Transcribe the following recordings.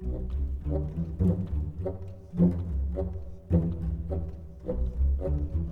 Thank you.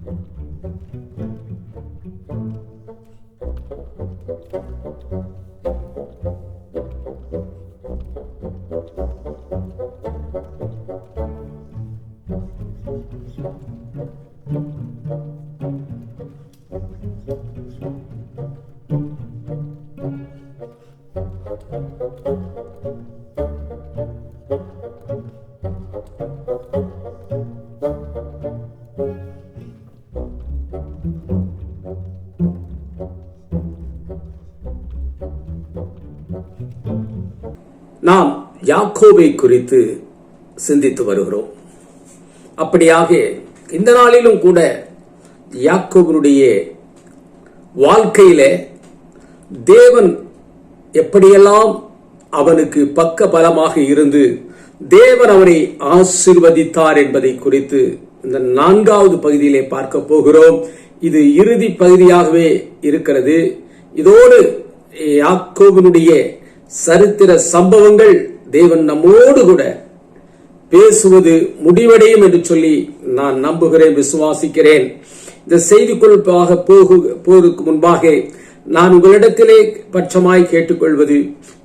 யாக்கோபை குறித்து சிந்தித்து வருகிறோம். அப்படியாக இந்த நாளிலும் கூட யாக்கோபனுடைய வாழ்க்கையில தேவன் எப்படியெல்லாம் அவனுக்கு பக்க பலமாக இருந்து தேவன் அவனை ஆசிர்வதித்தார் என்பதை குறித்து இந்த நான்காவது பகுதியிலே பார்க்க போகிறோம். இது இறுதி பகுதியாகவே இருக்கிறது. இதோடு யாக்கோபனுடைய சரித்திர சம்பவங்கள் தேவன் நம்மோடு கூட பேசுவது முடிவடையும் என்று சொல்லி நான் நம்புகிறேன் விசுவாசிக்கிறேன். இந்த செய்திக்குள்ளாக போகு போருக்கு முன்பாக நான் உங்களிடத்திலே பட்சமாய் கேட்டுக்கொள்வது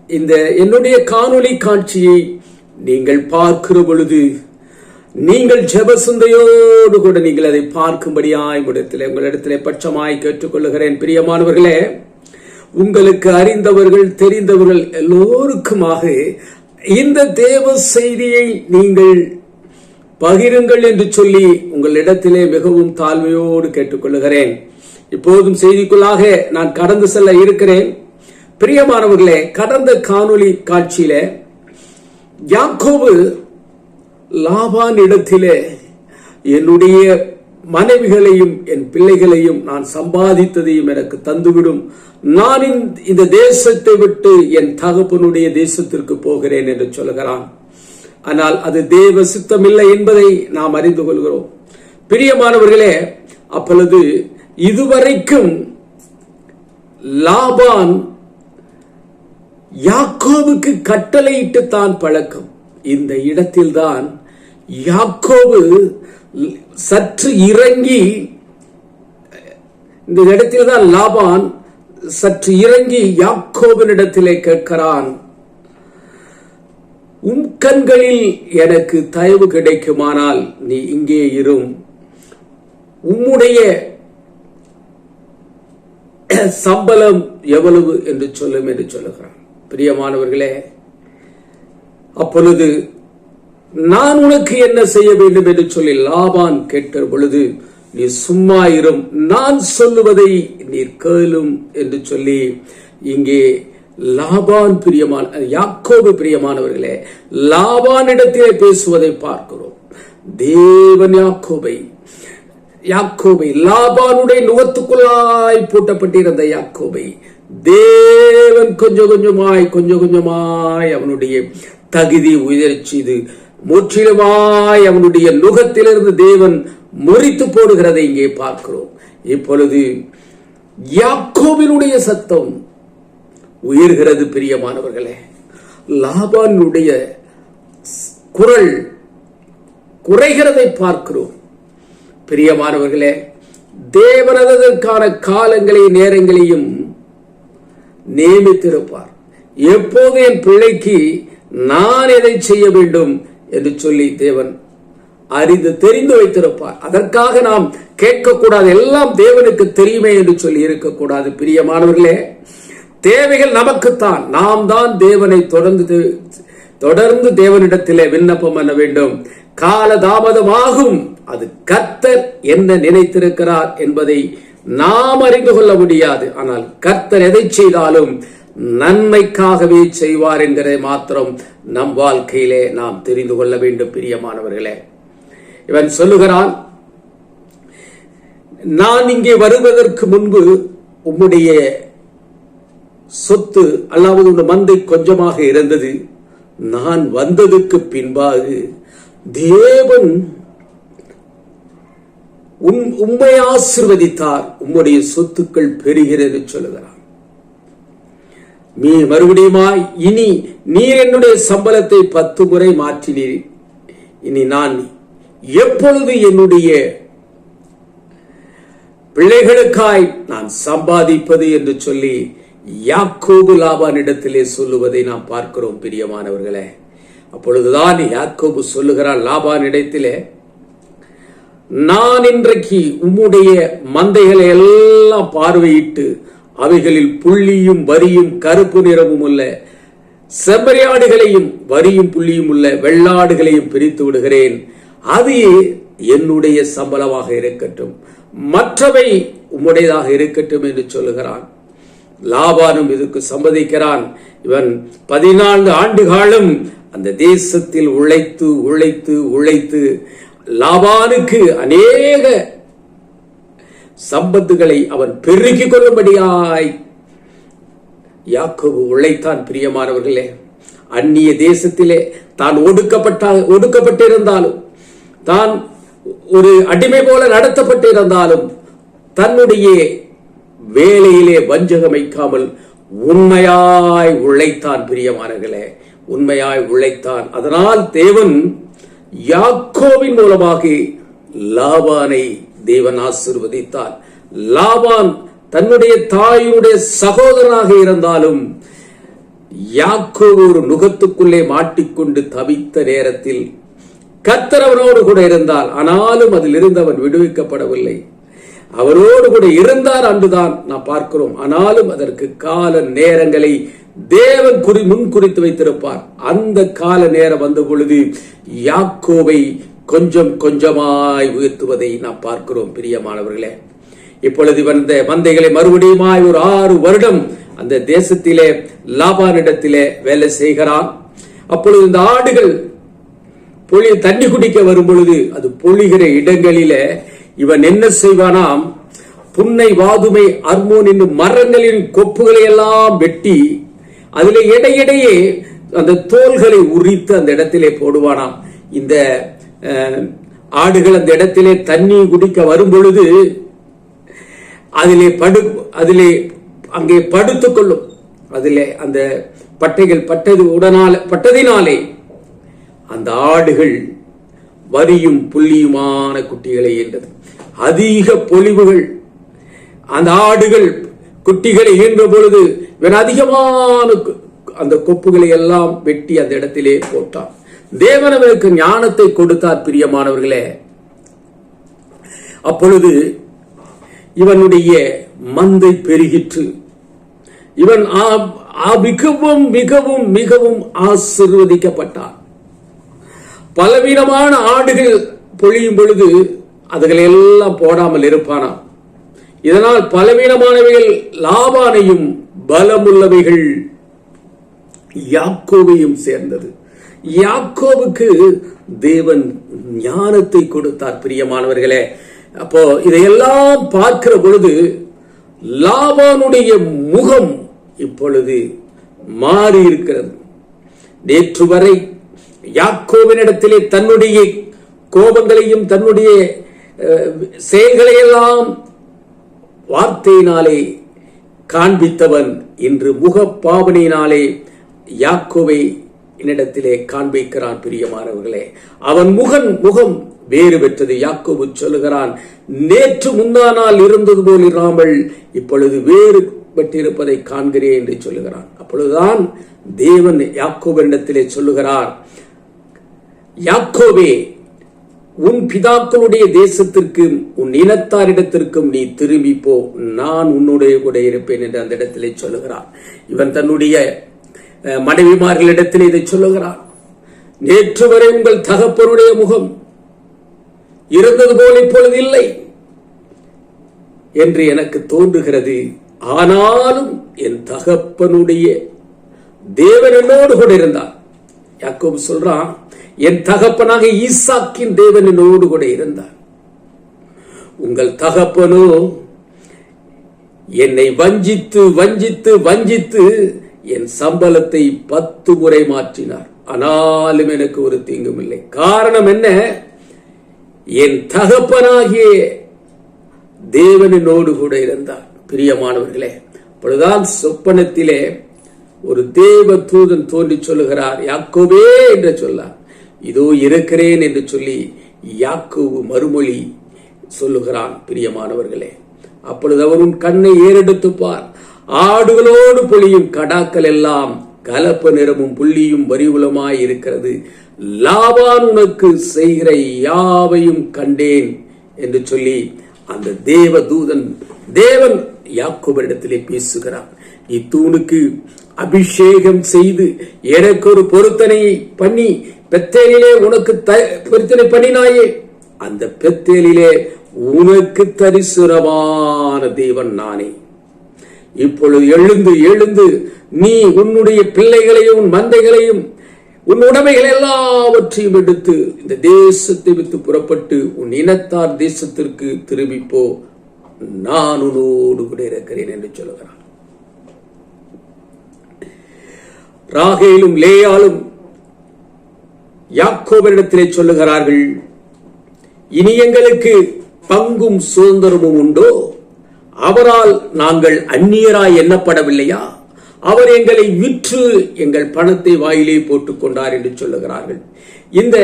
இந்த என்னுடைய காணொளி காட்சியை நீங்கள் பார்க்கிற பொழுது நீங்கள் ஜெப சிந்தையோடு கூட நீங்கள் அதை பார்க்கும்படியாய் இடத்திலே உங்களிடத்திலே பட்சமாய் கேட்டுக்கொள்ளுகிறேன். பிரியமானவர்களே உங்களுக்கு அறிந்தவர்கள் தெரிந்தவர்கள் எல்லோருக்குமாக இந்த தேவ செய்தியை நீங்கள் பகிருங்கள் என்று சொல்லி உங்களிடத்திலே மிகவும் தாழ்மையோடு கேட்டுக்கொள்கிறேன் இப்போதும் செய்திக்குள்ளாக நான் கடந்து செல்ல இருக்கிறேன். பிரியமானவர்களே கடந்த காணொளி காட்சியில யாக்கோவு லாபான் இடத்திலே என்னுடைய மனைவிகளையும் என் பிள்ளைகளையும் நான் சம்பாதித்ததையும் எனக்கு தந்துவிடும். நான் இந்த தேசத்தை விட்டு என் தகப்பனுடைய தேசத்திற்கு போகிறேன் என்று சொல்கிறான் ஆனால் அது தேவ சித்தமில்லை என்பதை நாம் அறிந்து கொள்கிறோம். பிரியமானவர்களே அப்பொழுது இதுவரைக்கும் லாபான் யாக்கோவுக்கு கட்டளையிட்டு தான் பழக்கம். இந்த இடத்தில்தான் யாக்கோவு சற்று இறங்கி இந்த இடத்தில் தான் லாபான் சற்று இறங்கி யாக்கோவனிடத்திலே கேட்கிறான் உன் கண்களில் எனக்கு தயவு கிடைக்குமானால் நீ இங்கே இரும். உம்முடைய சம்பளம் எவ்வளவு? என்று சொல்லும் என்று சொல்லுகிறான். பிரியமானவர்களே அப்பொழுது நான் உனக்கு என்ன செய்ய வேண்டும் என்று சொல்லி லாபான் கேட்ட பொழுது நீ சும்மா இரும். நான் சொல்லுவதை நீர் கேளும் என்று சொல்லி இங்கே லாபான் பிரியமான யாக்கோபு பிரியமானவர்களே லாபானிடத்திலே பேசுவதை பார்க்கிறோம். தேவன் யாக்கோபை யாக்கோபை லாபானுடைய நுகத்துக்குள்ளாய் பூட்டப்பட்டிருந்த யாக்கோபை தேவன் கொஞ்சம் கொஞ்சமாய் கொஞ்சம் கொஞ்சமாய் அவனுடைய தகுதி உயர்ச்சி இது முற்றிலுமாய் அவனுடைய நுகத்திலிருந்து தேவன் முறித்து போடுகிறதை இங்கே பார்க்கிறோம். இப்பொழுது யாக்கோவினுடைய சத்தம் உயர்கிறது பிரியமானவர்களே. லாபானுடைய குரல் குறைகிறதை பார்க்கிறோம். பிரியமானவர்களே தேவனதற்கான காலங்களை நேரங்களையும் நியமித்திருப்பார். எப்போது என் பிள்ளைக்கு நான் எதை செய்ய வேண்டும்? என்று சொல்லி தேவன் அறிந்து தெரிந்து வைத்திருப்பார். அதற்காக நாம் கேட்கக்கூடாது. எல்லாம் தேவனுக்கு தெரியுமே என்று சொல்லி இருக்கக்கூடாது. பிரியமானவர்களே தேவைகள் நமக்குத்தான். நாம் தான் தேவனை தொடர்ந்து தொடர்ந்து தேவனிடத்திலே விண்ணப்பம் பண்ண வேண்டும். கால தாமதமாகும் அது கர்த்தர் என்ன நினைத்திருக்கிறார் என்பதை நாம் அறிந்து கொள்ள முடியாது. ஆனால் கர்த்தர் எதை செய்தாலும் நன்மைக்காகவே செய்வார் என்கிறதை மாத்திரம் நம் வாழ்க்கையிலே நாம் தெரிந்து கொள்ள வேண்டும் பிரியமானவர்களே. இவன் சொல்லுகிறான் நான் இங்கே வருவதற்கு முன்பு உம்முடைய சொத்து அல்லாவது உன் மந்தை கொஞ்சமாக இருந்தது. நான் வந்ததுக்கு பின்பாக தேவன் உம் உம்மை ஆசிர்வதித்தார். உம்முடைய சொத்துக்கள் பெறுகிறது சொல்லுகிறார் நீ மறுபடியுமாய் இனி நீர் என்னுடைய சம்பளத்தை பத்து முறை மாற்றினீர். இனி நான் எப்பொழுது என்னுடைய பிள்ளைகளுக்காய் நான் சம்பாதிப்பது என்று சொல்லி யாக்கோபு லாபானிடத்திலே சொல்லுவதை நாம் பார்க்கிறோம் பிரியமானவர்களே. அப்பொழுதுதான் யாக்கோபு சொல்லுகிறான் லாபானிடத்திலே நான் இன்றைக்கு உம்முடைய மந்தைகளை எல்லாம் பார்வையிட்டு அவைகளில் புள்ளியும் வரியும் கருப்பு நிறமும் உள்ள செம்மறியாடுகளையும் வரியும் புள்ளியும் உள்ள வெள்ளாடுகளையும் பிரித்து விடுகிறேன். அது என்னுடைய சம்பளமாக இருக்கட்டும். மற்றவை உம்முடையதாக இருக்கட்டும் என்று சொல்லுகிறான். லாபானும் இதுக்கு சம்மதிக்கிறான். இவன் பதினான்கு ஆண்டு காலம் அந்த தேசத்தில் உழைத்து உழைத்து உழைத்து லாபானுக்கு அநேக சம்பத்துகளை அவன் பெருக்கிக் கொள்ளும்படியாய். யாக்கோபு உழைத்தான் பிரியமானவர்களே. அந்நிய தேசத்திலே தான் ஒடுக்கப்பட்ட ஒடுக்கப்பட்டிருந்தாலும் தான் ஒரு அடிமை போல நடத்தப்பட்டிருந்தாலும் தன்னுடைய வேலையிலே வஞ்சகம் வைக்காமல் உண்மையாய் உழைத்தான் பிரியமானவர்களே. உண்மையாய் உழைத்தான். அதனால் தேவன் யாக்கோவின் மூலமாக லாபானை தேவன் ஆசிர்வதித்தார் லாபான் தன்னுடைய தாயுடைய சகோதரனாக இருந்தாலும் யாக்கோ ஒரு நுகத்துக்குள்ளே மாட்டிக்கொண்டு தவித்த நேரத்தில் கத்தரவனோடு கூட இருந்தால் ஆனாலும் அதில் இருந்து அவன் விடுவிக்கப்படவில்லை. அவரோடு கூட இருந்தார் அன்றுதான் நாம் பார்க்கிறோம். ஆனாலும் அதற்கு கால நேரங்களை தேவன் குறி முன் குறித்து வைத்திருப்பார். அந்த கால நேரம் வந்த பொழுது யாக்கோவை கொஞ்சம் கொஞ்சமாய் உயர்த்துவதை நாம் பார்க்கிறோம் பிரியமானவர்களே இப்பொழுது வந்த மந்தைகளை மறுபடியுமாய் ஒரு ஆறு வருடம் அந்த தேசத்திலே லாபானிடத்திலே வேலை செய்கிறான். அப்பொழுது இந்த ஆடுகள் பொழி தண்ணி குடிக்க வரும் பொழுது அது பொழிகிற இடங்களிலே இவன் என்ன செய்வானாம்? புன்னை வாதுமை அர்மோன் என்னும் மரங்களின் கொப்புகளை எல்லாம் வெட்டி அதில் இடையிடையே அந்த தோள்களை உரித்து அந்த இடத்திலே போடுவானாம். இந்த ஆடுகள் அந்த இடத்திலே தண்ணி குடிக்க வரும் பொழுது அதிலே படு அதிலே அங்கே படுத்துக்கொள்ளும் அதிலே அந்த பட்டைகள் பட்டது உடனால பட்டதினாலே அந்த ஆடுகள் வரியும் புள்ளியுமான குட்டிகளை ஈன்றது. அதிக பொலிவுகள். அந்த ஆடுகள் குட்டிகளை ஈன்ற பொழுது இவன் அதிகமான அந்த கொப்புகளை எல்லாம் வெட்டி அந்த இடத்திலே போட்டான். தேவன் அவருக்கு ஞானத்தை கொடுத்தார் பிரியமானவர்களே. அப்பொழுது இவனுடைய மந்தை பெருகிற்று. இவன் ஆ- மிகவும் மிகவும் மிகவும் ஆசிர்வதிக்கப்பட்டான். பலவீனமான ஆடுகள் பொழியும் பொழுது அதுகளை எல்லாம் போடாமல் இருப்பானாம். இதனால் பலவீனமானவைகள் லாபானையும் பலமுள்ளவைகள் யாக்கோவையும் சேர்ந்தது. யாக்கோவுக்கு தேவன் ஞானத்தை கொடுத்தார் பிரியமானவர்களே. அப்போ இதையெல்லாம் பார்க்கிற பொழுது லாபானுடைய முகம் இப்பொழுது மாறி இருக்கிறது நேற்று வரை யாக்கோவினிடத்திலே தன்னுடைய கோபங்களையும் தன்னுடைய செயல்களையெல்லாம் வார்த்தையினாலே காண்பித்தவன். இன்று முகப்பாவனையினாலே யாக்கோவை என்னிடத்திலே காண்பிக்கிறான் பிரியமானவர்களே. அவன் முகன் முகம் வேறு பெற்றது. யாக்கோபு சொல்லுகிறான் நேற்று முந்தானால் இருந்தது போல் இராமல் இப்பொழுது வேறு பெற்றிருப்பதை காண்கிறேன் என்று சொல்லுகிறான். அப்பொழுதுதான் தேவன் யாக்கோபனிடத்திலே சொல்லுகிறார் யாக்கோவே உன் பிதாக்களுடைய தேசத்திற்கும் உன் இனத்தாரிடத்திற்கும் நீ திரும்பி போ நான் உன்னுடைய கூட இருப்பேன் என்று அந்த இடத்திலே சொல்லுகிறான். இவன் தன்னுடைய மனைவிமார்களிடத்தில் இதை சொல்லுகிறான். நேற்று வரை உங்கள் தகப்பனுடைய முகம் இருந்தது போல் இப்பொழுது இல்லை என்று எனக்கு தோன்றுகிறது. ஆனாலும் என் தகப்பனுடைய தேவன் என்னோடு கூட இருந்தார். யாக்கோபு சொல்றான் என் தகப்பனாக ஈசாக்கின் தேவன் என்னோடு கூட இருந்தார். உங்கள் தகப்பனோ என்னை வஞ்சித்து வஞ்சித்து வஞ்சித்து என் சம்பளத்தை பத்து முறை மாற்றினார். ஆனாலும் எனக்கு ஒரு தீங்கும் இல்லை. காரணம் என்ன? என் தகப்பனாகிய தேவனினோடு கூட இருந்தார். பிரியமானவர்களே அப்பொழுதுதான் சொப்பனத்திலே ஒரு தேவ தூதன் தோன்றி சொல்லுகிறார். யாக்கோபே என்று சொல்லார். இதோ இருக்கிறேன் என்று சொல்லி யாக்கோவு மறுமொழி சொல்லுகிறான். பிரியமானவர்களே அப்பொழுது அவரும் கண்ணை ஏறெடுத்து பார். ஆடுகளோடு பொழியும் கடாக்கள் எல்லாம் கலப்பு நிறமும் புள்ளியும் வரிவுலமாய் இருக்கிறது. லாபான் உனக்கு செய்கிற யாவையும் கண்டேன் என்று சொல்லி அந்த தேவ தூதன் தேவன் யாக்கோபரிடத்திலே பேசுகிறான் நீ தூணுக்கு அபிஷேகம் செய்து எனக்கு ஒரு பொருத்தனையை பண்ணி பெத்தேலிலே உனக்கு த- பொருத்தனை பண்ணினாயே. அந்த பெத்தேலிலே உனக்கு தரிசுரமான தேவன் நானே. இப்பொழுது எழுந்து எழுந்து நீ உன்னுடைய பிள்ளைகளையும் உன் மந்தைகளையும் உன் உடைமைகள் எல்லாவற்றையும் எடுத்து இந்த தேசத்தை விட்டு புறப்பட்டு உன் இனத்தார் தேசத்திற்கு திரும்பிப்போ. நான் உன்னோடு கூட இருக்கிறேன் என்று சொல்லுகிறான். ராகேலும் லேயாலும் யாக்கோபரிடத்திலே சொல்லுகிறார்கள் இனி எங்களுக்கு பங்கும் சுதந்திரமும் உண்டோ? அவரால் நாங்கள் அந்நியராய் எண்ணப்படவில்லையா? அவர் எங்களை விற்று எங்கள் பணத்தை வாயிலே போட்டுக் கொண்டார் என்று சொல்லுகிறார்கள். இந்த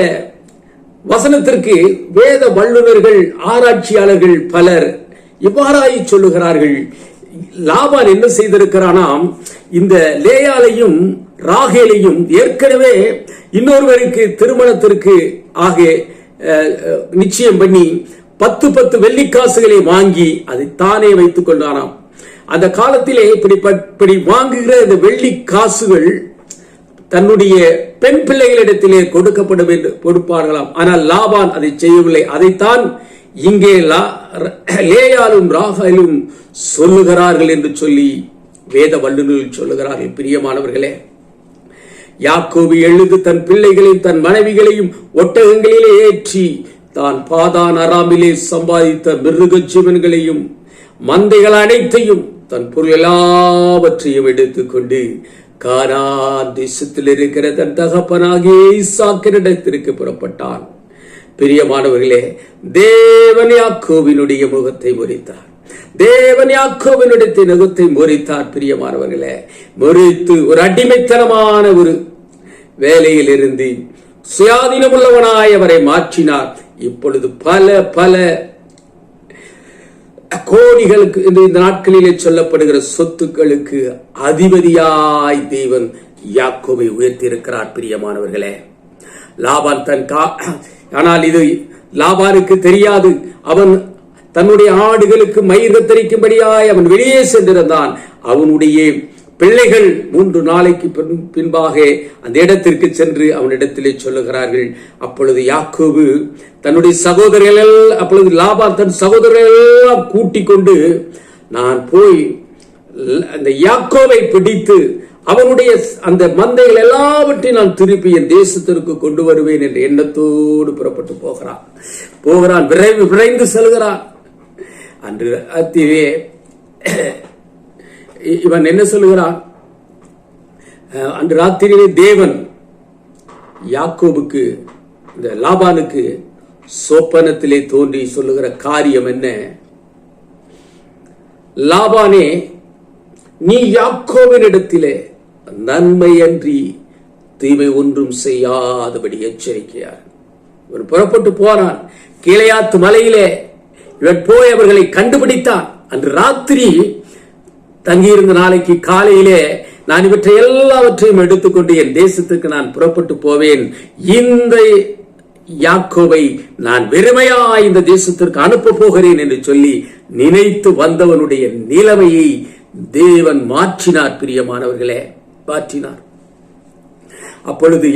வசனத்திற்கு வேத வல்லுநர்கள் ஆராய்ச்சியாளர்கள் பலர் இவ்வாறாய் சொல்லுகிறார்கள். லாபான் என்ன செய்திருக்கிறானாம்? இந்த லேயாலையும் ராகேலையும் ஏற்கனவே இன்னொருவருக்கு திருமணத்திற்கு ஆக அஹ், நிச்சயம் பண்ணி பத்து பத்து வெள்ளிக்காசுகளை வாங்கி அதை தானே வைத்துக் கொண்டானாம் அந்த காலத்திலே இப்படி இப்படி வாங்குகிற இந்த வெள்ளி காசுகள் தன்னுடைய பெண் பிள்ளைகளிடத்திலே கொடுக்கப்படும் என்று கொடுப்பார்களாம். ஆனால் லாபான் அதை செய்யவில்லை. அதைத்தான் இங்கே லா- லேயாலும் ராகாலும் சொல்லுகிறார்கள் என்று சொல்லி வேத வல்லுநர்கள் சொல்லுகிறார்கள். பிரியமானவர்களே யாக்கோபு எழுது தன் பிள்ளைகளையும் தன் மனைவிகளையும் ஒட்டகங்களிலே ஏற்றி தான் பாதான் அராமிலே சம்பாதித்த மிருக ஜீவன்களையும் மந்தைகள் அனைத்தையும் தன் பொருள் எல்லாவற்றையும் எடுத்துக்கொண்டு காரா தேசத்தில் இருக்கிற தன் தகப்பனாகிய ஈசாக்கினிடத்திற்கு புறப்பட்டான். பிரியமானவர்களே தேவன் யாக்கோவினுடைய முகத்தை முறித்தார். தேவன் யாக்கோவினுடைய முகத்தை முறித்தார் பிரியமானவர்களே. முறித்து ஒரு அடிமைத்தனமான ஒரு வேலையில் இருந்து சுயாதீனமுள்ளவனாய் அவரை மாற்றினார். இப்பொழுது பல பல கோடிகளுக்கு இந்த நாட்களிலே சொல்லப்படுகிற சொத்துக்களுக்கு அதிபதியாய் தேவன் யாக்கோவை உயர்த்தியிருக்கிறார் பிரியமானவர்களே. லாபான் தன் கா ஆனால் இது லாபானுக்கு தெரியாது. அவன் தன்னுடைய ஆடுகளுக்கு மயிர் கத்தரிக்கும்படியாய் அவன் வெளியே சென்றிருந்தான். அவனுடைய பிள்ளைகள் மூன்று நாளைக்கு பின்- பின்பாக அந்த இடத்திற்கு சென்று அவனிடத்திலே சொல்லுகிறார்கள் அப்பொழுது யாக்கோபு தன்னுடைய சகோதரர்கள் அப்பொழுது லாபான் தன் சகோதரர்கள் எல்லாம் கூட்டிக் கொண்டு நான் போய் அந்த யாக்கோவை பிடித்து அவனுடைய அந்த மந்தைகள் எல்லாவற்றையும் நான் திருப்பி என் தேசத்திற்கு கொண்டு வருவேன் என்ற எண்ணத்தோடு புறப்பட்டு போகிறான். போகிறான் விரைவு விரைந்து செல்கிறான். அன்று அத்திவே இவன் என்ன சொல்லுகிறான்? அன்று ராத்திரியிலே தேவன் யாக்கோபுக்கு இந்த லாபானுக்கு சொப்பனத்திலே தோன்றி சொல்லுகிற காரியம் என்ன? லாபானே நீ யாக்கோவினிடத்திலே நன்மையன்றி தீமை ஒன்றும் செய்யாதபடி எச்சரிக்கையார். இவன் புறப்பட்டு போனான். கீழையாத்து மலையிலே இவன் போய் அவர்களை கண்டுபிடித்தான். அன்று ராத்திரி தங்கியிருந்த நாளைக்கு காலையிலே நான் இவற்றை எல்லாவற்றையும் எடுத்துக்கொண்டு என் தேசத்துக்கு நான் புறப்பட்டு போவேன். இந்த யாக்கோவை நான் வெறுமையா இந்த தேசத்திற்கு அனுப்ப போகிறேன் என்று சொல்லி நினைத்து வந்தவனுடைய நிலைமையை தேவன் மாற்றினார் பிரியமானவர்களே. மாற்றினார். அப்பொழுது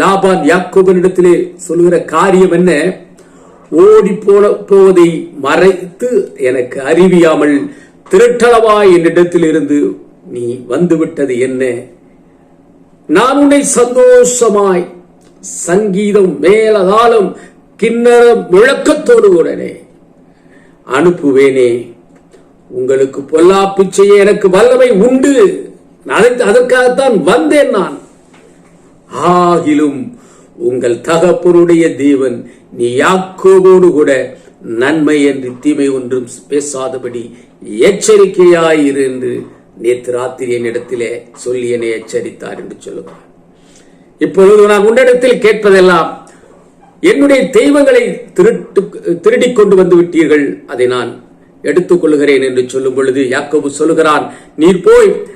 லாபான் யாக்கோபனிடத்திலே சொல்லுகிற காரியம் என்ன? ஓடி போன போவதை மறைத்து எனக்கு அறிவியாமல் திருட்டளவாய் என்னிடத்தில் இருந்து நீ வந்துவிட்டது என்ன? நான் உன்னை சந்தோஷமாய் சங்கீதம் மேலதாலும் கிண்ணறம் முழக்கத்தோடு உடனே அனுப்புவேனே. உங்களுக்கு பொல்லாப்பு செய்ய எனக்கு வல்லமை உண்டு. அதை- அதற்காகத்தான் வந்தேன் நான். ஆகிலும் உங்கள் தகப்பனுடைய தேவன் நீ யாக்கோவோடு கூட நன்மை என்று தீமை ஒன்றும் பேசாதபடி எச்சரிக்கையாயிரு என்று நேற்று ராத்திரி என்னிடத்திலே சொல்லி என்னை எச்சரித்தார் என்று சொல்லுகிறார் இப்பொழுது நான் உன்னிடத்தில் கேட்பதெல்லாம் என்னுடைய தெய்வங்களை திருட்டு திருடிக் கொண்டு வந்து விட்டீர்கள். அதை நான் எடுத்துக் கொள்கிறேன் என்று சொல்லும் பொழுது யாக்கோபு சொல்லுகிறான் நீர் போய்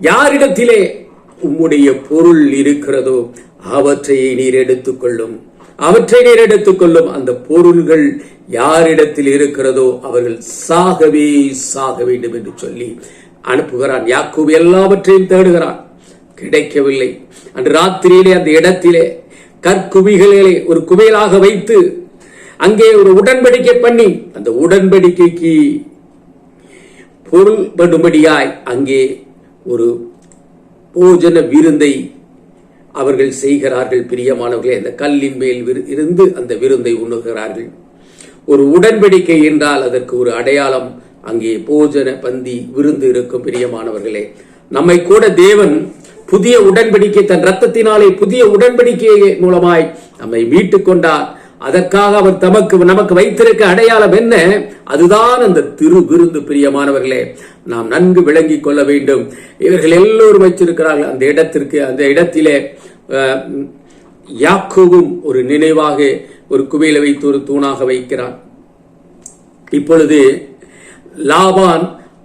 யாரிடத்திலே உம்முடைய பொருள் இருக்கிறதோ அவற்றை நீர் எடுத்துக்கொள்ளும் அவற்றை நீர் எடுத்துக்கொள்ளும் அந்த பொருள்கள் யாரிடத்தில் இருக்கிறதோ அவர்கள் சாகவே சாக வேண்டும் என்று சொல்லி அனுப்புகிறான். யாக்கூப் எல்லாவற்றையும் தேடுகிறான். கிடைக்கவில்லை. அன்று ராத்திரியிலே அந்த இடத்திலே கற்குவிகளிலே ஒரு குவியலாக வைத்து அங்கே ஒரு உடன்படிக்கை பண்ணி அந்த உடன்படிக்கைக்கு பொருள் படும்படியாய் அங்கே ஒரு போஜன விருந்தை அவர்கள் செய்கிறார்கள் பிரியமானவர்களே அந்த கல்லின் மேல் விரு- இருந்து அந்த விருந்தை உண்ணுகிறார்கள். ஒரு உடன்படிக்கை என்றால் அதற்கு ஒரு அடையாளம். அங்கே போஜன பந்தி விருந்து இருக்கும் பிரியமானவர்களே. நம்மை கூட தேவன் புதிய உடன்படிக்கை தன் ரத்தத்தினாலே புதிய உடன்படிக்கை மூலமாய் நம்மை மீட்டுக் கொண்டார். அதற்காக அவர் தமக்கு நமக்கு வைத்திருக்க அடையாளம் என்ன? அதுதான் அந்த திரு விருந்து பிரியமானவர்களே. நாம் நன்கு விளங்கிக் கொள்ள வேண்டும். இவர்கள் எல்லோரும் வைத்திருக்கிறார்கள். அந்த இடத்திற்கு அந்த இடத்திலே அஹ், யாக்கோவும் ஒரு நினைவாக ஒரு குவியலை வைத்து ஒரு தூணாக வைக்கிறான் இப்பொழுது லாபான்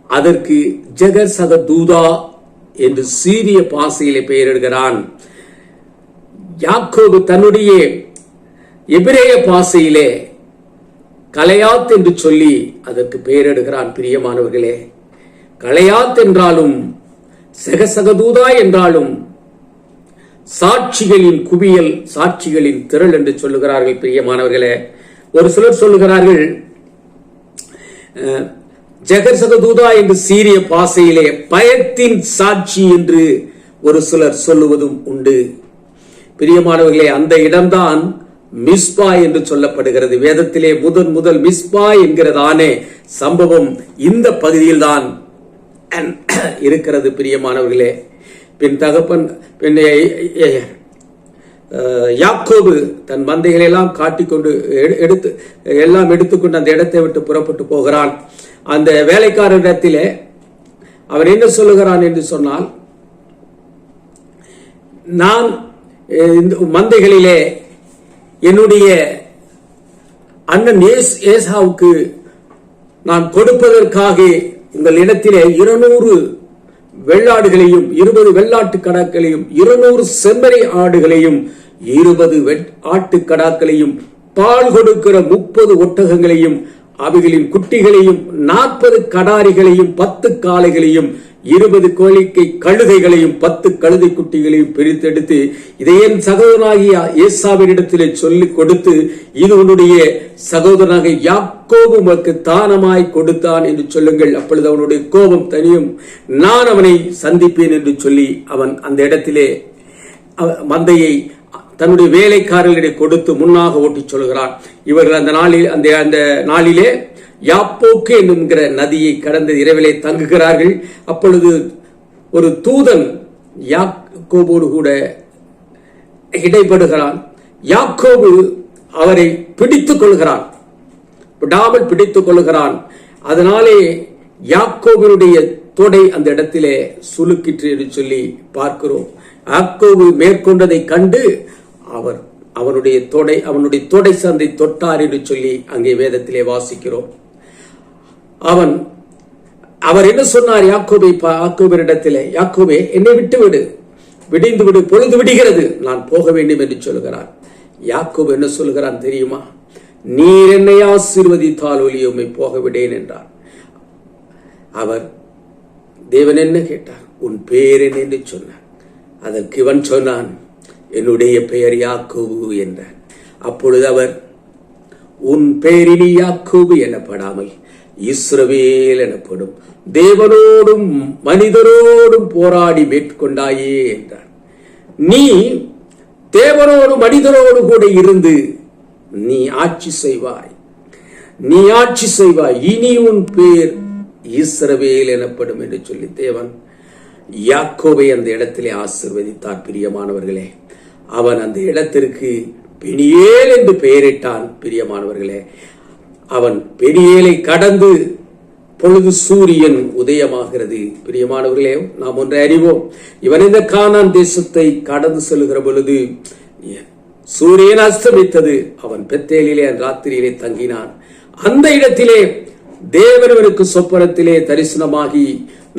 அதற்கு ஜெகர் சக தூதா என்று சீரிய பாசையிலே பெயரிடுகிறான். யாக்கோபு தன்னுடைய எபிரேய பாசையிலே கலையாத் என்று சொல்லி அதற்கு பெயரிடுகிறான் பிரியமானவர்களே. கலையாத் என்றாலும் செகசகதூதா என்றாலும் சாட்சிகளின் குவியல் சாட்சிகளின் திரள் என்று சொல்லுகிறார்கள் பிரியமானவர்களே. ஒரு சிலர் சொல்லுகிறார்கள் ஜெகசகதூதா என்று சீரிய பாசையிலே பயத்தின் சாட்சி என்று ஒரு சிலர் சொல்லுவதும் உண்டு. பிரியமானவர்களே அந்த இடம்தான் மிஸ்பா என்று சொல்லப்படுகிறது. வேதத்திலே முதன் முதல் மிஸ்பா என்கிறதானே சம்பவம் இந்த பகுதியில் தான் இருக்கிறது பிரியமானவர்களே. பின் தகப்பன் பின் யாக்கோபு தன் மந்தைகளை எல்லாம் காட்டிக்கொண்டு எடு- எடுத்து எல்லாம் எடுத்துக்கொண்டு அந்த இடத்தை விட்டு புறப்பட்டு போகிறான். அந்த வேலைக்காரரிடத்திலே அவன் என்ன சொல்லுகிறான் என்று சொன்னால் நான் இந்த மந்தைகளிலே என்னுடைய அண்ணன் ஏஸ் ஏசாவுக்கு நான் கொடுப்பதற்காக உங்கள் இடத்திலே இருநூறு வெள்ளாடுகளையும் இருபது வெள்ளாட்டு கடாக்களையும் இருநூறு செம்மறி ஆடுகளையும் இருபது ஆட்டு கடாக்களையும் பால் கொடுக்கிற முப்பது ஒட்டகங்களையும் அவைகளின் குட்டிகளையும் நாற்பது கடாரிகளையும் பத்து காளைகளையும் இருபது கோழிக்கை கழுதைகளையும் பத்து கழுதை குட்டிகளையும் பிரித்தெடுத்து இதை என் சகோதரனாகிய ஏசாவினிடத்திலே சொல்லிக் கொடுத்து இது உன்னுடைய சகோதரனாக யாக்கோபு உமக்கு தானமாய் கொடுத்தான் என்று சொல்லுங்கள். அப்பொழுது அவனுடைய கோபம் தனியும் நான் அவனை சந்திப்பேன் என்று சொல்லி அவன் அந்த இடத்திலே அவ- மந்தையை தன்னுடைய வேலைக்காரர்களிடையே கொடுத்து முன்னாக ஓட்டிச் சொல்கிறான். இவர்கள் அந்த நாளில் அந்த அந்த நாளிலே யாப்போக்கு என்கிற நதியை கடந்த இரவிலே தங்குகிறார்கள். அப்பொழுது ஒரு தூதன் யாக்கோபோடு கூட இடைப்படுகிறான் யாக்கோபு அவரை பிடித்துக் கொள்கிறான். விடாமல் பிடித்துக் கொள்கிறான். அதனாலே யாக்கோபினுடைய தொடை அந்த இடத்திலே சுலுக்கிற்று என்று சொல்லி பார்க்கிறோம். யாக்கோபு மேற்கொண்டதை கண்டு அவர் அவனுடைய தொடை அவனுடைய தொடை சந்தை தொட்டார் என்று சொல்லி அங்கே வேதத்திலே வாசிக்கிறோம். அவன் அவர் என்ன சொன்னார் யாக்கோபை பா- யாக்கோபே என்னை விட்டு விடு விடிந்து விடு பொழுது விடுகிறது. நான் போக வேண்டும் என்று சொல்கிறார். யாக்கோபு என்ன சொல்கிறான் தெரியுமா? நீர் என்னை ஆசீர்வதித்தால் ஒலியுமை போக விடேன் என்றார். அவர் தேவன் என்ன கேட்டார்? உன் பேர் என்ன என்று சொன்னார். அதற்கு இவன் சொன்னான் என்னுடைய பெயர் யாக்கோபு என்றார். அப்பொழுது அவர் உன் பெயரினி யாக்கோபு எனப்படாமல் இஸ்ரவேல் எனப்படும். தேவனோடும் மனிதரோடும் போராடி மேற்கொண்டாயே என்றார் நீ தேவனோடு மனிதரோடு கூட இருந்து நீ ஆட்சி செய்வாய். நீ ஆட்சி செய்வாய். இனி உன் பேர் இஸ்ரவேல் எனப்படும் என்று சொல்லி தேவன் யாக்கோவை அந்த இடத்திலே ஆசிர்வதித்தார். பிரியமானவர்களே அவன் அந்த இடத்திற்கு பெனியேல் என்று பெயரிட்டான். பிரியமானவர்களே அவன் பெனியேலை கடந்து பொழுது சூரியன் உதயமாகிறது. பிரியமானவர்களே நாம் ஒன்றை அறிவோம். இவன் இந்த கானான் தேசத்தை கடந்து செல்கிற பொழுது சூரியன் அஸ்தமித்தது. அவன் பெத்தேலிலே ராத்திரியிலே தங்கினான். அந்த இடத்திலே தேவனவனுக்கு சொப்பனத்திலே தரிசனமாகி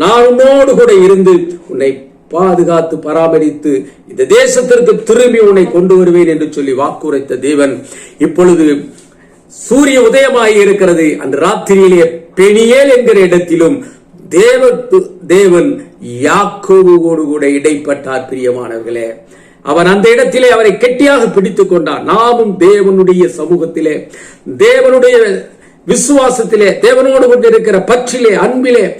நான் உன்னோடு கூட இருந்து உன்னை பாதுகாத்து பராமரித்து இந்த தேசத்திற்கு திரும்பி உன்னை கொண்டு வருவேன் என்று சொல்லி வாக்குரைத்த தேவன் இப்பொழுது சூரிய உதயமாகி இருக்கிறது. அந்த ராத்திரியிலே பெனியேல் என்கிற இடத்திலும் தேவ தேவன் யாக்கோபுவோடு கூட இடைப்பட்டார் பிரியமானவர்களே. அவன் அந்த இடத்திலே அவரை கெட்டியாக பிடித்துக் கொண்டான். நாமும் தேவனுடைய சமூகத்திலே தேவனுடைய விசுவாசத்திலே தேவனோடு கொண்டிருக்கிற பற்றிலே அன்பிலே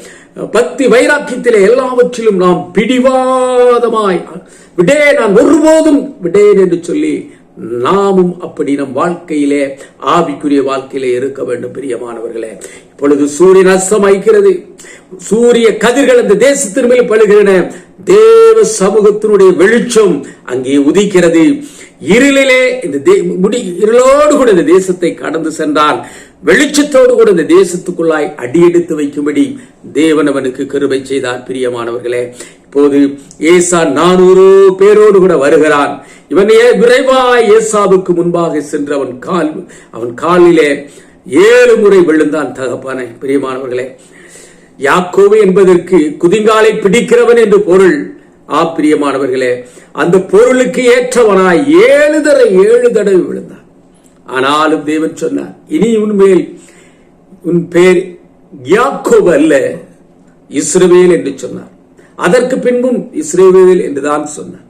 பக்தி வைராக்கியத்திலே எல்லாவற்றிலும் நாம் பிடிவாதமாய் விடே நான் ஒருபோதும் விடேன் என்று சொல்லி நாமும் அப்படி நம் வாழ்க்கையிலே ஆவிக்குரிய வாழ்க்கையிலே இருக்க வேண்டும் பிரியமானவர்களே இப்பொழுது சூரியன் அஸ்தமாய்க்கிறது. சூரிய கதிர்கள் அந்த தேசத்தின் மேல் பழுகிறன தேவ சமூகத்தினுடைய வெளிச்சம் அங்கே உதிக்கிறது. இருளிலே இந்த முடி இருளோடு கூட இந்த தேசத்தை கடந்து சென்றால் வெளிச்சத்தோடு கூட இந்த தேசத்துக்குள்ளாய் அடியெடுத்து வைக்கும்படி தேவன் அவனுக்கு கருவை செய்தார் பிரியமானவர்களே போது ஏசா நானூறு பேரோடு கூட வருகிறான். இவனையே விரைவாய் ஏசாவுக்கு முன்பாக சென்று அவன் கால் அவன் காலிலே ஏழு முறை விழுந்தான் தகப்பான. பிரியமானவர்களே யாக்கோவு என்பதற்கு குதிங்காலை பிடிக்கிறவன் என்று பொருள். ஆ பிரியமானவர்களே அந்த பொருளுக்கு ஏற்றவனாய் ஏழு தடவை ஏழு தடவை விழுந்தான். ஆனாலும் தேவன் சொன்னார் இனி உன்மேல் உன் பேர் யாக்கோவு அல்ல இஸ்ரவேல் என்று சொன்னார். அதற்கு பின்பும் இஸ்ரேவேல் என்றுதான் சொன்னார்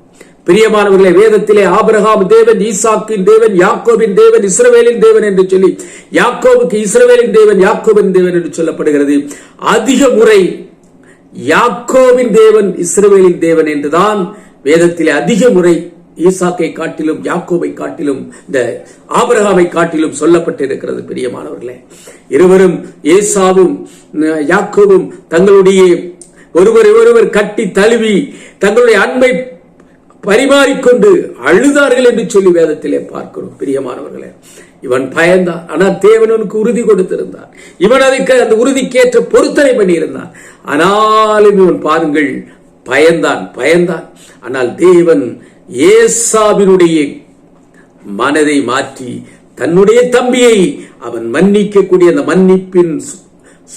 பிரியமானவர்களே வேதத்திலே ஆபிரகாம் தேவன் ஈசாக்கின் தேவன் யாக்கோபின் தேவன் இஸ்ரவேலின் தேவன் என்று சொல்லி யாக்கோவுக்கு இஸ்ரவேலின் தேவன் யாக்கோபின் தேவன் என்று சொல்லப்படுகிறது. அதிக முறை யாக்கோவின் தேவன் இஸ்ரவேலின் தேவன் என்றுதான் வேதத்திலே அதிக முறை ஈசாக்கை காட்டிலும் யாக்கோவை காட்டிலும் இந்த ஆபரகாமை காட்டிலும் சொல்லப்பட்டிருக்கிறது பிரியமானவர்களே. இருவரும் ஏசாவும் யாக்கோவும் தங்களுடைய ஒருவரை ஒருவர் கட்டி தழுவி தங்களுடைய அன்பை பரிமாறிக்கொண்டு அழுதார்கள் என்று சொல்லி வேதத்திலே பார்க்கிறோம். பிரியமானவர்களே இவன் பயந்தான். ஆனால் தேவனுக்கு உறுதி கொடுத்திருந்தான். இவன் அதுக்கு அந்த உறுதிக்கேற்ற பொருத்தனை பண்ணியிருந்தான். ஆனாலும் இவன் பாருங்கள் பயந்தான் பயந்தான். ஆனால் தேவன் ஏசாவினுடைய மனதை மாற்றி தன்னுடைய தம்பியை அவன் மன்னிக்கக்கூடிய அந்த மன்னிப்பின்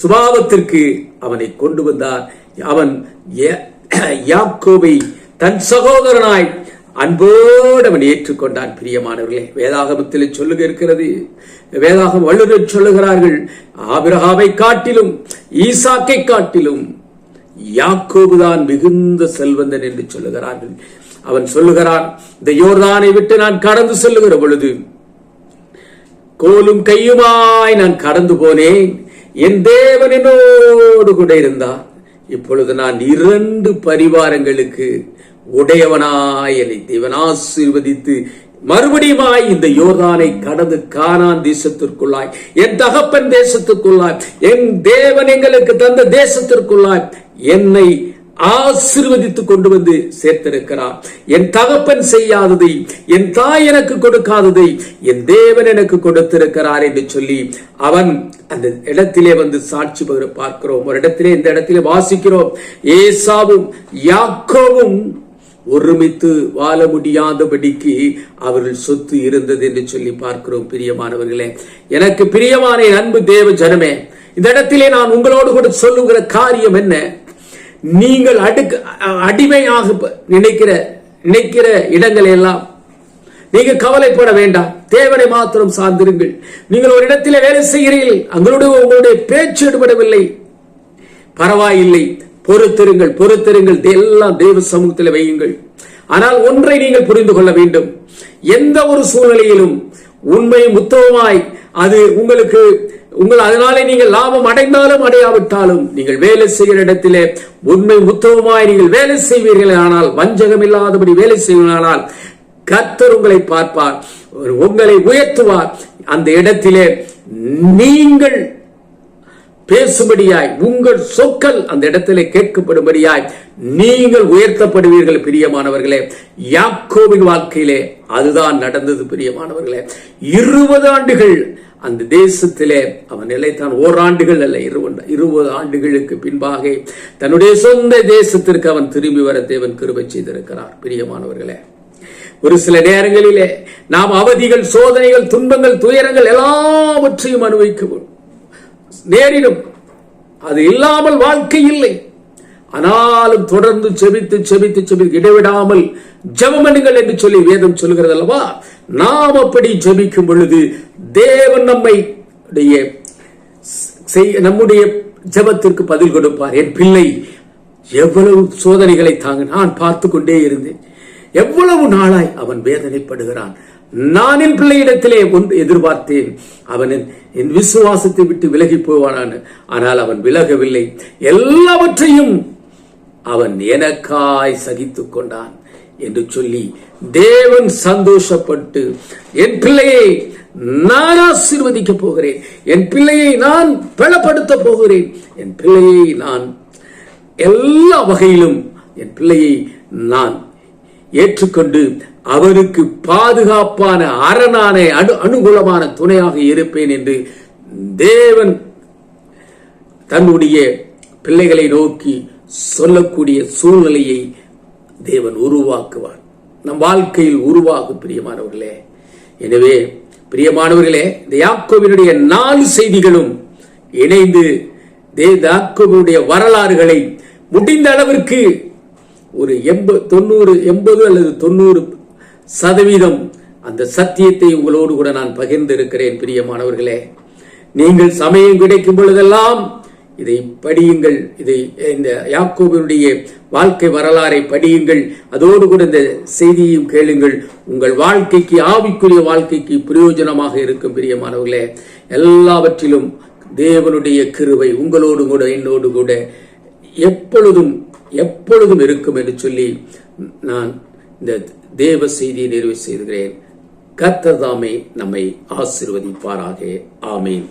சுபாவத்திற்கு அவனை கொண்டு வந்தார் அவன் யாக்கோபை தன் சகோதரனாய் அன்போடு அவன் ஏற்றுக்கொண்டான். பிரியமானவர்களே வேதாகமத்தில் சொல்லுக இருக்கிறது. வேதாகம் வல்லுநர் சொல்லுகிறார்கள் ஆபிரகாவை காட்டிலும் ஈசாக்கை காட்டிலும் யாக்கோபுதான் மிகுந்த செல்வந்தன் என்று சொல்லுகிறார்கள். அவன் சொல்லுகிறான் இந்த யோர்தானை விட்டு நான் கடந்து செல்லுகிற பொழுது கோலும் கையுமாய் நான் கடந்து போனேன். என் தேவன் என்னோடு கூட இருந்தார். இப்பொழுது நான் இரண்டு பரிவாரங்களுக்கு உடையவனாய் என்னை தேவன் ஆசீர்வதித்து மறுபடியுமாய் இந்த யோர்தானை கடந்து காணான் தேசத்திற்குள்ளாய் என் தகப்பன் தேசத்துக்குள்ளாய் என் தேவன் எங்களுக்கு தந்த தேசத்திற்குள்ளாய் என்னை ஆசிர்வதித்து கொண்டு வந்து சேர்த்திருக்கிறார். என் தகப்பன் செய்யாததை என் தாய் எனக்கு கொடுக்காததை என் தேவன் எனக்கு கொடுத்திருக்கிறார் என்று சொல்லி அவன் அந்த இடத்திலே வந்து சாட்சி பார்க்கிறோம். ஒரு இடத்திலே இந்த இடத்திலே வாசிக்கிறோம். ஏசாவும் யாக்கோவும் ஒருமித்து வாழ முடியாதபடிக்கு அவர்கள் சொத்து இருந்தது என்று சொல்லி பார்க்கிறோம் பிரியமானவர்களே. எனக்கு பிரியமான அன்பு தேவ ஜனமே இந்த இடத்திலே நான் உங்களோடு கூட சொல்லுகிற காரியம் என்ன? நீங்கள் அடுக்கு அடிமையாக நினைக்கிற நினைக்கிற இடங்கள் எல்லாம் நீங்க கவலைப்பட வேண்டாம். தேவனை மாத்திரம் சார்ந்திருங்கள். நீங்கள் ஒரு இடத்திலே வேலை செய்கிறீர்கள். அங்களுடைய உங்களுடைய பேச்சு எடுபடவில்லை. பரவாயில்லை. பொறுத்திருங்கள் பொறுத்திருங்கள். எல்லாம் தேவ சமூகத்தில் வையுங்கள். ஆனால் ஒன்றை நீங்கள் புரிந்து கொள்ள வேண்டும். எந்த ஒரு சூழ்நிலையிலும் உண்மை உத்தவமாய் அது உங்களுக்கு உங்கள் அதனாலே நீங்கள் லாபம் அடைந்தாலும் அடையாவிட்டாலும் நீங்கள் வேலை செய்கிற இடத்திலே உண்மை முத்தவமாய் நீங்கள் வேலை செய்வீர்கள் ஆனால் வஞ்சகம் இல்லாதபடி வேலை செய்வீர்களானால் கத்தர் உங்களை பார்ப்பார். உங்களை உயர்த்துவார். அந்த இடத்திலே நீங்கள் பேசும்படியாய் உங்கள் சொற்கள் அந்த இடத்திலே கேட்கப்படும்படியாய் நீங்கள் உயர்த்தப்படுவீர்கள் பிரியமானவர்களே. யாக்கோவின் வாழ்க்கையிலே அதுதான் நடந்தது பிரியமானவர்களே. இருபது ஆண்டுகள் அந்த தேசத்திலே அவன் நிலைத்தான். ஓராண்டுகள் அல்ல இருபது இருபது ஆண்டுகளுக்கு பின்பாக தன்னுடைய சொந்த தேசத்திற்கு அவன் திரும்பி வர தேவன் கிருபை செய்திருக்கிறார் பிரியமானவர்களே. ஒரு சில நேரங்களிலே நாம் அவதிகள் சோதனைகள் துன்பங்கள் துயரங்கள் எல்லாவற்றையும் அனுபவிக்க நேரிடும். அது இல்லாமல் வாழ்க்கை இல்லை. ஆனாலும் தொடர்ந்து செபித்து செபித்து செபித்து இடைவிடாமல் ஜெபமனுங்கள் என்று சொல்லி வேதம் சொல்கிறது அல்லவா? நாம் அப்படி ஜபிக்கும் பொழுது தேவன் நம்மை உடைய செய்- நம்முடைய ஜெபத்திற்கு பதில் கொடுப்பார். என் பிள்ளை எவ்வளவு சோதனைகளை தாங்க நான் பார்த்து கொண்டே இருந்தேன். எவ்வளவு நாளாய் அவன் வேதனைப்படுகிறான். நான் என் பிள்ளையிடத்திலே ஒன்று எதிர்பார்த்தேன். அவன் என்- விசுவாசத்தை விட்டு விலகி போவானான். ஆனால் அவன் விலகவில்லை. எல்லாவற்றையும் அவன் எனக்காய் சகித்துக் கொண்டான் என்று சொல்லி தேவன் சந்தோஷப்பட்டு என் பிள்ளையை நான் ஆசீர்வதிக்க போகிறேன். என் பிள்ளையை நான் பலப்படுத்த போகிறேன். என் பிள்ளையை நான் எல்லா வகையிலும் என் பிள்ளையை நான் ஏற்றுக்கொண்டு அவருக்கு பாதுகாப்பான அரணான அனு அனுகூலமான துணையாக இருப்பேன் என்று தேவன் தன்னுடைய பிள்ளைகளை நோக்கி சொல்லக்கூடிய சூழ்நிலையை தேவன் உருவாக்குவார். நம் வாழ்க்கையில் உருவாகும் பிரியமானவர்களே. எனவே பிரியமானவர்களே இந்த யாக்கோவினுடைய நாலு செய்திகளும் இணைந்து தே யாக்கோவினுடைய வரலாறுகளை முடிந்த அளவிற்கு ஒரு எண்பது தொண்ணூறு எண்பது அல்லது தொண்ணூறு சதவீதம் அந்த சத்தியத்தை உங்களோடு கூட நான் பகிர்ந்து இருக்கிறேன் பிரியமானவர்களே. நீங்கள் சமயம் கிடைக்கும் பொழுதெல்லாம் இதை படியுங்கள். இதை இந்த யாக்கோபினுடைய வாழ்க்கை வரலாறை படியுங்கள். அதோடு கூட இந்த செய்தியையும் கேளுங்கள். உங்கள் வாழ்க்கைக்கு ஆவிக்குரிய வாழ்க்கைக்கு பிரயோஜனமாக இருக்கும் பிரியமானவர்களே. எல்லாவற்றிலும் தேவனுடைய கிருவை உங்களோடு கூட என்னோடு கூட எப்பொழுதும் எப்பொழுதும் இருக்கும் என்று சொல்லி நான் இந்த தேவ செய்தியை நிறைவு செய்கிறேன் கர்த்தர் தாமே நம்மை ஆசிர்வதிப்பாராக. ஆமீன்.